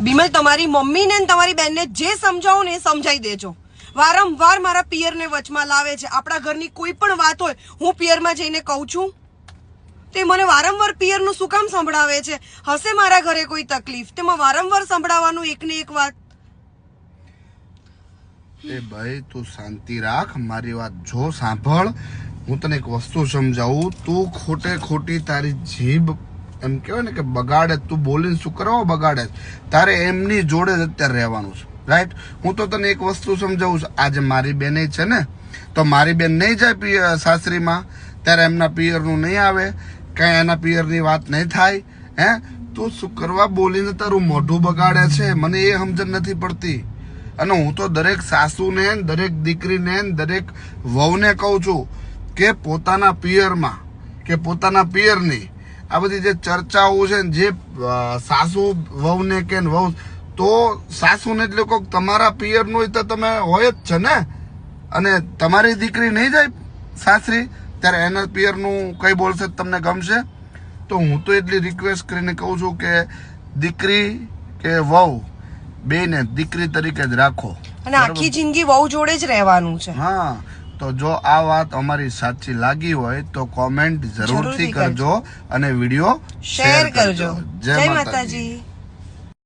બિમલ તમારી મમ્મીને ને તમારી બેનને જે સમજાવું ને એ સમજાઈ દેજો. વારંવાર મારા પિયરને વચમાં લાવે છે. આપણા ઘરની કોઈ પણ વાત હોય, હું પિયરમાં જઈને કહું છું. તે મને વારંવાર પિયરનું શું કામ સંભળાવે છે? હશે મારા ઘરે કોઈ તકલીફ? તેમાં વારંવાર સંભળાવવાનું એકને એક વાત. એ ભાઈ, તું શાંતિ રાખ. મારી વાત જો સાંભળ. હું તને એક વસ્તુ સમજાવું. તું ખોટે ખોટી તારી જીભ એમ કહેવાય ને કે બગાડે તું બોલીને શું કરવા, બગાડે તારે એમની જોડે જ અત્યારે રહેવાનું છે. રાઈટ હું તો તને એક વસ્તુ સમજાવું છું. આજે મારી બેન છે ને, તો મારી બેન નહીં જાય સાસરીમાં, ત્યારે એમના પિયરનું નહીં આવે, કાંઈ એના પિયરની વાત નહીં થાય, હે? તું શું કરવા બોલીને તારું મોઢું બગાડે છે? મને એ સમજણ નથી પડતી. અને હું તો દરેક સાસુને, દરેક દીકરીને, દરેક વહુને કહું છું કે પોતાના પિયરમાં, કે પોતાના પિયરની આ બધી જે ચર્ચાઓ છે ને જે સાસુ સાસુ વહુને કે ને વહુ તો સાસુને એટલે કોઈક તમારા પિયરનું હોય તો તમે હોય જ છે ને? અને તમારી દીકરી નહીં જાય સાસરી ત્યારે એના પિયરનું કઈ બોલશે તમને ગમશે? તો હું તો એટલી રિક્વેસ્ટ કરીને કહું છું કે દીકરી કે વહુ બેને દીકરી તરીકે જ રાખો. અને આખી જિંદગી વહુ જોડે જ રહેવાનું છે. હા. તો જો આ વાત અમારી સાચી લાગી હોય તો કોમેન્ટ જરૂરથી. કરજો અને વીડિયો શેર કરજો. જય માતાજી.